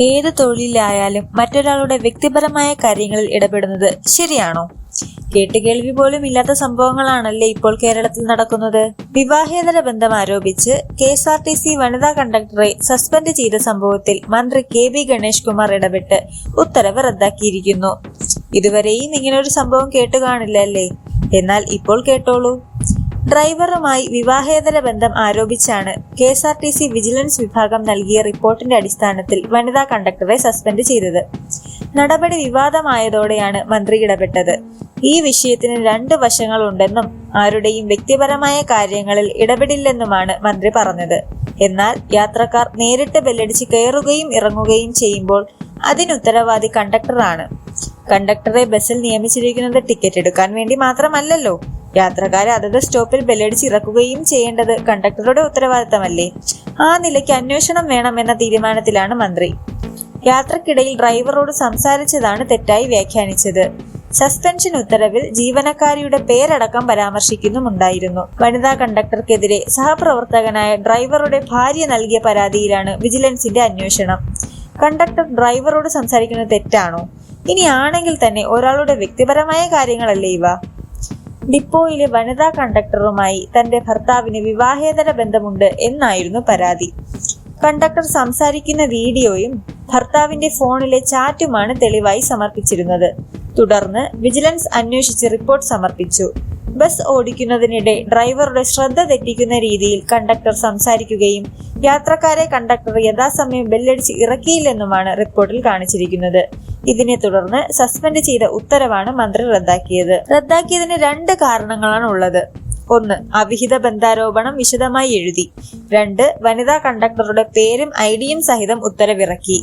ഏത് തൊഴിലിലായാലും മറ്റൊരാളുടെ വ്യക്തിപരമായ കാര്യങ്ങളിൽ ഇടപെടുന്നത് ശരിയാണോ? കേട്ടുകേൾവി പോലും ഇല്ലാത്ത സംഭവങ്ങളാണല്ലേ ഇപ്പോൾ കേരളത്തിൽ നടക്കുന്നത്. വിവാഹേതര ബന്ധം ആരോപിച്ച് K S R T C വനിതാ കണ്ടക്ടറെ സസ്പെൻഡ് ചെയ്ത സംഭവത്തിൽ മന്ത്രി കെ ബി ഗണേഷ് കുമാർ ഇടപെട്ട് ഉത്തരവ് റദ്ദാക്കിയിരിക്കുന്നു. ഇതുവരെയും ഒരു സംഭവം കേട്ടുകാണില്ല അല്ലേ എന്നാൽ ഇപ്പോൾ കേട്ടോളൂ. ഡ്രൈവറുമായി വിവാഹേതര ബന്ധം ആരോപിച്ചാണ് K S R T C vigilance വിഭാഗം നൽകിയ റിപ്പോർട്ടിന്റെ അടിസ്ഥാനത്തിൽ വനിതാ കണ്ടക്ടറെ സസ്പെൻഡ് ചെയ്തത്. നടപടി വിവാദമായതോടെയാണ് മന്ത്രി ഇടപെട്ടത്. ഈ വിഷയത്തിന് രണ്ട് വശങ്ങളുണ്ടെന്നും ആരുടെയും വ്യക്തിപരമായ കാര്യങ്ങളിൽ ഇടപെടില്ലെന്നുമാണ് മന്ത്രി പറഞ്ഞത്. എന്നാൽ യാത്രക്കാർ നേരിട്ട് ബെല്ലടിച്ച് കയറുകയും ഇറങ്ങുകയും ചെയ്യുമ്പോൾ അതിനുത്തരവാദി കണ്ടക്ടറാണ്. കണ്ടക്ടറെ ബസ്സിൽ നിയമിച്ചിരിക്കുന്നത് ടിക്കറ്റ് എടുക്കാൻ വേണ്ടി മാത്രമല്ലല്ലോ. യാത്രക്കാരെ അതത് സ്റ്റോപ്പിൽ ബെല്ലടിച്ച് ഇറക്കുകയും ചെയ്യേണ്ടത് കണ്ടക്ടറുടെ ഉത്തരവാദിത്തമല്ലേ? ആ നിലയ്ക്ക് അന്വേഷണം വേണമെന്ന തീരുമാനത്തിലാണ് മന്ത്രി. യാത്രക്കിടയിൽ ഡ്രൈവറോട് സംസാരിച്ചതാണ് തെറ്റായി വ്യാഖ്യാനിച്ചത്. സസ്പെൻഷൻ ഉത്തരവിൽ ജീവനക്കാരിയുടെ പേരടക്കം പരാമർശിക്കുന്നുമുണ്ടായിരുന്നു. വനിതാ കണ്ടക്ടർക്കെതിരെ സഹപ്രവർത്തകനായ ഡ്രൈവറുടെ ഭാര്യ നൽകിയ പരാതിയിലാണ് വിജിലൻസിന്റെ അന്വേഷണം. കണ്ടക്ടർ ഡ്രൈവറോട് സംസാരിക്കുന്നത് തെറ്റാണോ? ഇനി ആണെങ്കിൽ തന്നെ ഒരാളുടെ വ്യക്തിപരമായ കാര്യങ്ങളല്ലേ ഇവ? ഡിപ്പോയിലെ വനിതാ കണ്ടക്ടറുമായി തന്റെ ഭർത്താവിന് വിവാഹേതര ബന്ധമുണ്ട് എന്നായിരുന്നു പരാതി. കണ്ടക്ടർ സംസാരിക്കുന്ന വീഡിയോയും ഭർത്താവിന്റെ ഫോണിലെ ചാറ്റുമാണ് തെളിവായി സമർപ്പിച്ചിരുന്നത്. തുടർന്ന് വിജിലൻസ് അന്വേഷിച്ച് റിപ്പോർട്ട് സമർപ്പിച്ചു. ബസ് ഓടിക്കുന്നതിനിടെ ഡ്രൈവറുടെ ശ്രദ്ധ തെറ്റിക്കുന്ന രീതിയിൽ കണ്ടക്ടർ സംസാരിക്കുകയും യാത്രക്കാരെ കണ്ടക്ടർ യഥാസമയം ബെല്ലടിച്ച് ഇറക്കിയില്ലെന്നുമാണ് റിപ്പോർട്ടിൽ കാണിച്ചിരിക്കുന്നത്. ഇതിനെ തുടർന്ന് സസ്പെൻഡ് ചെയ്ത ഉത്തരവാണ് മന്ത്രി റദ്ദാക്കിയത്. റദ്ദാക്കിയതിന് രണ്ട് കാരണങ്ങളാണ് ഉള്ളത്. ഒന്ന് അവിഹിത ബന്ധാരോപണം വിശദമായി എഴുതി. രണ്ട് വനിതാ കണ്ടക്ടറുടെ പേരും ഐഡിയും സഹിതം ഉത്തരവിറക്കി.